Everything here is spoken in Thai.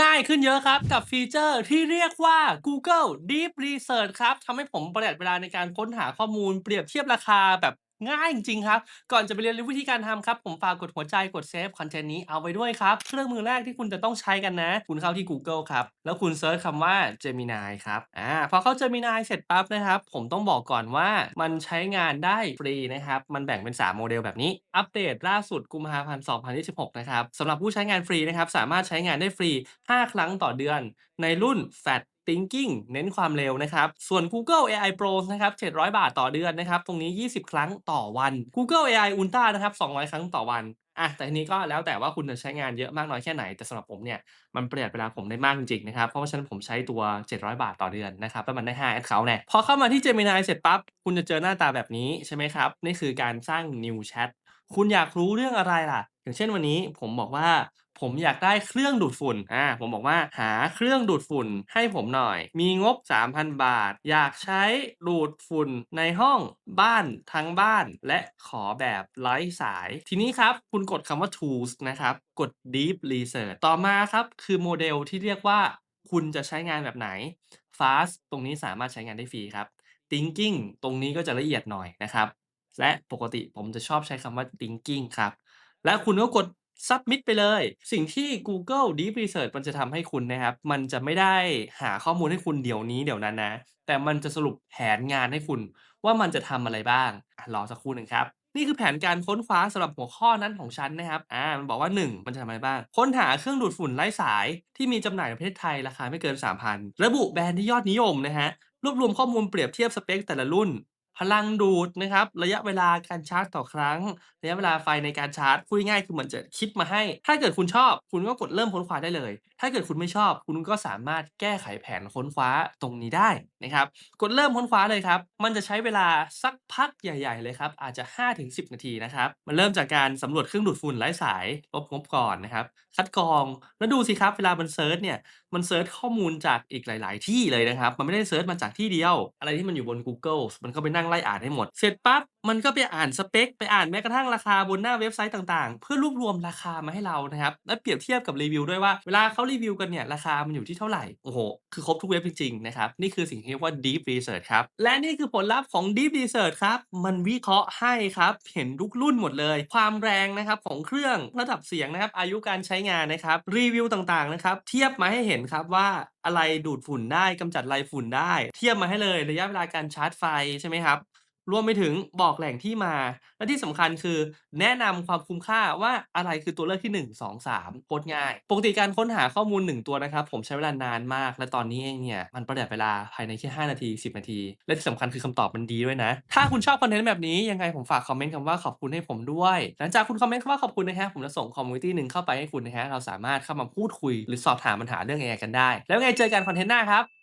ง่ายขึ้นเยอะครับกับฟีเจอร์ที่เรียกว่า Google Deep Research ครับทำให้ผมประหยัดเวลาในการค้นหาข้อมูลเปรียบเทียบราคาแบบ ง่ายจริงๆครับ ก่อนจะไปเรียนรู้วิธีการทำครับ ผมฝากกดหัวใจกดเซฟคอนเทนต์นี้เอาไว้ด้วยครับ เครื่องมือแรกที่คุณจะต้องใช้กันนะ คุณเข้าที่ Google ครับ แล้วคุณเซิร์ชคำว่า Gemini ครับอ่าพอเข้า Gemini เสร็จปั๊บนะครับ ผมต้องบอกก่อนว่ามันใช้งานได้ฟรีนะครับ มันแบ่งเป็น 3 โมเดลแบบนี้ อัปเดตล่าสุดกุมภาพันธ์ 2026 นะครับสำหรับผู้ใช้งานฟรีนะครับสามารถใช้งานได้ฟรี 5 ครั้งต่อเดือน ในรุ่น Fat Thinking เน้นความเร็วนะครับ ส่วน Google AI Pro นะครับ 700 บาทต่อเดือนนะครับ ตรงนี้ 20 ครั้งต่อวัน Google AI Ultra นะครับ 200 ครั้งต่อวันอะแต่ทีนี้ก็แล้วแต่ว่าคุณจะใช้งานเยอะมากน้อยแค่ไหน แต่สำหรับผมเนี่ย มันประหยัดเวลาผมได้มากจริงๆนะครับ เพราะว่าฉะนั้นผมใช้ตัว 700 บาทต่อเดือนนะครับแล้วมันได้5 Account แน่พอเข้ามาที่ Gemini เสร็จปั๊บ คุณจะเจอหน้าตาแบบนี้ใช่ไหมครับ นี่คือการสร้าง New Chat คุณอยากรู้เรื่องอะไรล่ะ อย่างเช่นวันนี้ผมบอกว่า ผมอยากได้เครื่องดูดฝุ่น อ่า ผมบอกว่าหาเครื่องดูดฝุ่นให้ผมหน่อย มีงบ 3,000 บาท อยากใช้ดูดฝุ่นในห้องบ้านทั้งบ้าน และขอแบบไร้สาย ทีนี้ครับ คุณกดคำว่า tools นะครับ กด deep research ต่อมาครับ คือโมเดลที่เรียกว่าคุณจะใช้งานแบบไหน fast ตรงนี้สามารถใช้งานได้ฟรีครับ thinking ตรงนี้ก็จะละเอียดหน่อยนะครับ และปกติผมจะชอบใช้คำว่า thinking ครับ และคุณก็กด submit ไปเลย สิ่งที่ Google Deep Research มันจะทำให้คุณนะครับ มันจะไม่ได้หาข้อมูลให้คุณเดี๋ยวนี้เดี๋ยวนั้นนะ แต่มันจะสรุปแผนงานให้คุณว่ามันจะทำอะไรบ้างอะรอสักครู่หนึ่งครับ นี่คือแผนการค้นคว้าสำหรับหัวข้อนั้นของฉันนะครับ อ่า มันบอกว่า 1 มันจะทำอะไรบ้าง ค้นหาเครื่องดูดฝุ่นไร้สายที่มีจำหน่ายในประเทศไทยราคาไม่เกิน 3,000 ระบุแบรนด์ที่ยอดนิยมนะฮะ รวบรวมข้อมูลเปรียบเทียบสเปคแต่ละรุ่น พลังดูดนะครับ ระยะเวลาการชาร์จต่อครั้ง ระยะเวลาไฟในการชาร์จพูดง่ายๆคือเหมันจะคิดมาให้ ถ้าเกิดคุณชอบ คุณก็กดเริ่มค้นคว้าได้เลย ถ้าเกิดคุณไม่ชอบ คุณก็สามารถแก้ไขแผนค้นคว้าตรงนี้ได้นะครับ กดเริ่มค้นคว้าเลยครับ มันจะใช้เวลาสักพักใหญ่ ๆ เลยครับ อาจจะ 5-10 นาทีนะครับ มันเริ่มจากการสำรวจเครื่องดูดฝุ่นไร้สายลบงบก่อนนะครับ คัดกรอง แล้วดูสิครับ เวลามันเซิร์ชเนี่ย มันเซิร์ชข้อมูลจากอีกหลาย ๆ ที่เลยนะครับ มันไม่ได้เซิร์ชมาจากที่เดียว อะไรที่มันอยู่บน Google มันก็ไปนั่งไล่อ่านให้หมด เสร็จปั๊บมันก็ไปอ่านสเปค ไปอ่านแม้กระทั่งราคาบนหน้าเว็บไซต์ต่างๆ เพื่อรวบรวมราคามาให้เรานะครับ และเปรียบเทียบกับรีวิวด้วยว่าเวลาเขารีวิวกันเนี่ยราคามันอยู่ที่เท่าไหร่ โอ้โฮคือครบทุกเว็บจริงๆนะครับ นี่คือสิ่งที่เรียกว่า Deep Research ครับ และนี่คือผลลัพธ์ของ Deep Research ครับ มันวิเคราะห์ให้ครับ เห็นทุกรุ่นหมดเลย ความแรงนะครับของเครื่องระดับเสียงนะครับอายุการใช้งานนะครับรีวิวต่างๆนะครับเทียบมาให้เห็นครับว่าอะไรดูดฝุ่นได้กำจัดไรฝุ่นได้ เทียบมาให้เลยระยะเวลาการชาร์จไฟใช่ไหมครับรวมไปถึงบอกแหล่งที่มา และที่สำคัญคือ แนะนำความคุ้มค่าว่าอะไรคือตัวเลือกที่ 1 2 3โคตรง่าย ปกติการค้นหาข้อมูล 1 ตัวนะครับ ผมใช้เวลานานมาก และตอนนี้เองเนี่ย มันประหยัดเวลาภายในแค่ 5 นาที 10 นาที และที่สำคัญคือคำตอบมันดีด้วยนะ ถ้าคุณชอบคอนเทนต์แบบนี้ยังไงผมฝากคอมเมนต์คำว่าขอบคุณให้ผมด้วย หลังจากคุณคอมเมนต์คำว่าขอบคุณนะครับผมจะส่งคอมมูนิตี้หนึ่งเข้าไปให้คุณนะฮะเราสามารถเข้ามาพูดคุย หรือสอบถามปัญหาเรื่อง AI กันได้ แล้วไงเจอกันคอนเทนต์หน้าครับ